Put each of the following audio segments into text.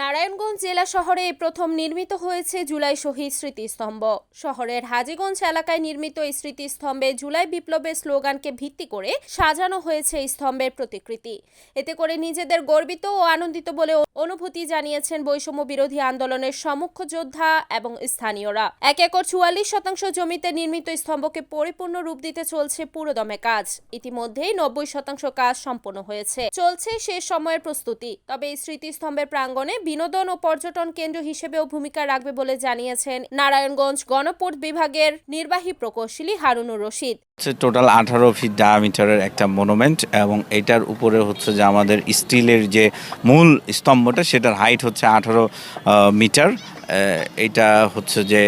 নারায়ণগঞ্জ জেলা শহরে প্রথম নির্মিত হয়েছে জুলাই শহীদ স্মৃতিস্তম্ভ। শহরের হাজিগঞ্জ এলাকায় নির্মিত এই স্মৃতিস্তম্ভে জুলাই বিপ্লবের স্লোগানকে ভিত্তি করে সাজানো হয়েছে এই স্তম্ভের প্রতিকৃতি। এতে করে নিজেদের গর্বিত ও আনন্দিত বলে অনুভূতি জানিয়েছেন বৈষম্য বিরোধী আন্দোলনের সমুখ্য যোদ্ধা এবং স্থানীয়রা। এক একর চুয়াল্লিশ শতাংশ জমিতে নির্মিত স্তম্ভকে পরিপূর্ণ রূপ দিতে চলছে পুরোদমে কাজ। ইতিমধ্যেই নব্বই শতাংশ কাজ সম্পন্ন হয়েছে। চলছে শেষ সময়ের প্রস্তুতি। তবে এই স্মৃতিস্তম্ভের প্রাঙ্গণে বিনোদন ও পর্যটন কেন্দ্র হিসেবেও ভূমিকা রাখবে বলে জানিয়েছেন নারায়ণগঞ্জ গণপূর্ত বিভাগের নির্বাহী প্রকৌশলী হারুনুর রশিদ। হচ্ছে টোটাল আঠারো ফিট ডায়ামিটারের একটা মনুমেন্ট এবং এটার উপরে হচ্ছে যে আমাদের স্টিলের যে মূল স্তম্ভটা, সেটার হাইট হচ্ছে আঠারো মিটার এটা হচ্ছে যে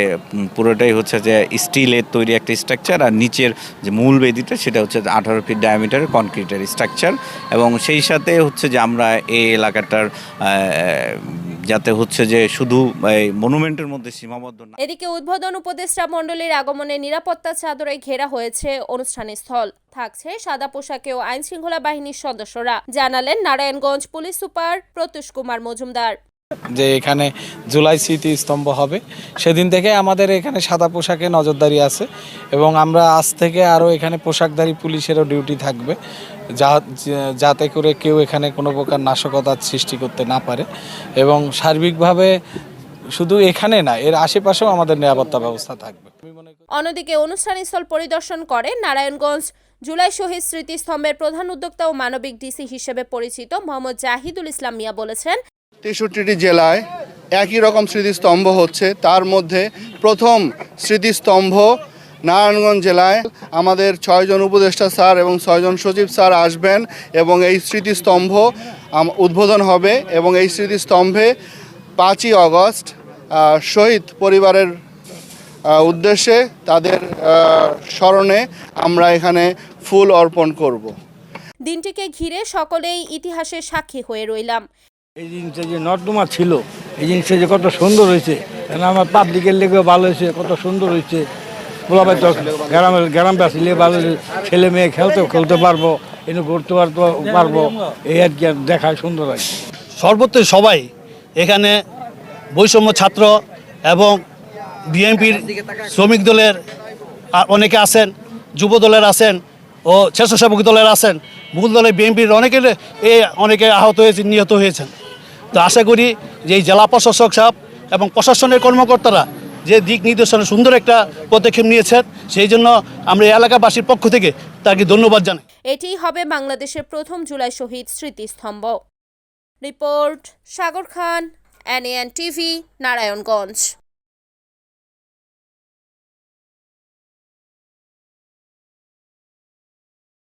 পুরোটাই হচ্ছে যে স্টিলের তৈরি একটা স্ট্রাকচার আর নিচের যে মূল বেদিটা, সেটা হচ্ছে আঠারো ফিট ডায়ামিটারের কনক্রিটের স্ট্রাকচার এবং সেই সাথে হচ্ছে যে আমরা এই এলাকাটার যাতে হচ্ছে যে শুধু মনুমেন্টের মধ্যে সীমাবদ্ধ না এদিকে উদ্বোধন উপদেষ্টা মণ্ডলীর আগমনে নিরাপত্তা চাদরে ঘেরা হয়েছে অনুষ্ঠানের স্থল। থাকছে সাদা পোশাকে ও আইন শৃঙ্খলা বাহিনীর সদস্যরা। জানালেন নারায়ণগঞ্জ পুলিশ সুপার প্রত্যুষ কুমার মজুমদার। যে এখানে জুলাই স্মৃতি স্তম্ভ হবে। সেদিন থেকে আমাদের এখানে সাদা পোশাকে নজরদারি আছে এবং আমরা আজ থেকে আরও এখানে পোশাকধারী পুলিশেরও ডিউটি থাকবে। যা, যাতে করে কেউ এখানে কোনো প্রকার নাশকতার সৃষ্টি করতে না পারে এবং সার্বিকভাবে শুধু এখানে না, এর আশেপাশেও আমাদের নিরাপত্তা ব্যবস্থা থাকবে। অন্যদিকে অনুষ্ঠানস্থল পরিদর্শন করে নারায়ণগঞ্জ জুলাই শহীদ স্মৃতিস্তম্ভের প্রধান উদ্যোক্তা ও মানবিক ডিসি হিসেবে পরিচিত মোহাম্মদ জাহিদুল ইসলাম মিয়া বলেছেন তেষট্টিটি জেলায় একই রকম স্মৃতিস্তম্ভ হচ্ছে। তার মধ্যে প্রথম স্মৃতিস্তম্ভ নারায়ণগঞ্জ জেলায় আমাদের ছয়জন উপদেষ্টা স্যার এবং ছয়জন সচিব স্যার আসবেন এবং এই স্মৃতিস্তম্ভ উদ্বোধন হবে এবং এই স্মৃতিস্তম্ভে পাঁচই অগস্ট শহীদ পরিবারের উদ্দেশ্যে তাদের স্মরণে আমরা এখানে ফুল অর্পণ করব। দিনটিকে ঘিরে সকলেই ইতিহাসের সাক্ষী হয়ে রইলাম। এই জিনিসটা যে নর্দমা ছিল, এই জিনিসটা যে কত সুন্দর হয়েছে, কেন আমার পাবলিকের লেগেও ভালো হয়েছে, কত সুন্দর হয়েছে। বলাবাই তো গ্রামের গ্রামবাসী লেগে ভালো। ছেলে মেয়ে খেলতেও খেলতে পারব, এনে ঘুরতে পারব পারব, এই আর কি দেখায় সুন্দর হয়। সর্বত্র সবাই এখানে বৈষম্য ছাত্র এবং বিএনপির শ্রমিক দলের অনেকে আছেন, যুব দলের আছেন ও স্বেচ্ছাসেবক দলের আছেন। মূল দলের বিএনপির অনেকের, এ, অনেকে আহত হয়েছে, নিহত হয়েছেন। তো আশা করি যে এই জেলা প্রশাসক সাহেব এবং প্রশাসনের কর্মকর্তারা যে দিক নির্দেশনে সুন্দর একটা পদক্ষেপ নিয়েছেন, সেই জন্য আমরা এলাকাবাসীর পক্ষ থেকে তাকে ধন্যবাদ জানাই। এটি হবে বাংলাদেশের প্রথম জুলাই শহীদ স্মৃতিস্তম্ভ। Report Sagar Khan NN TV Narayanganj.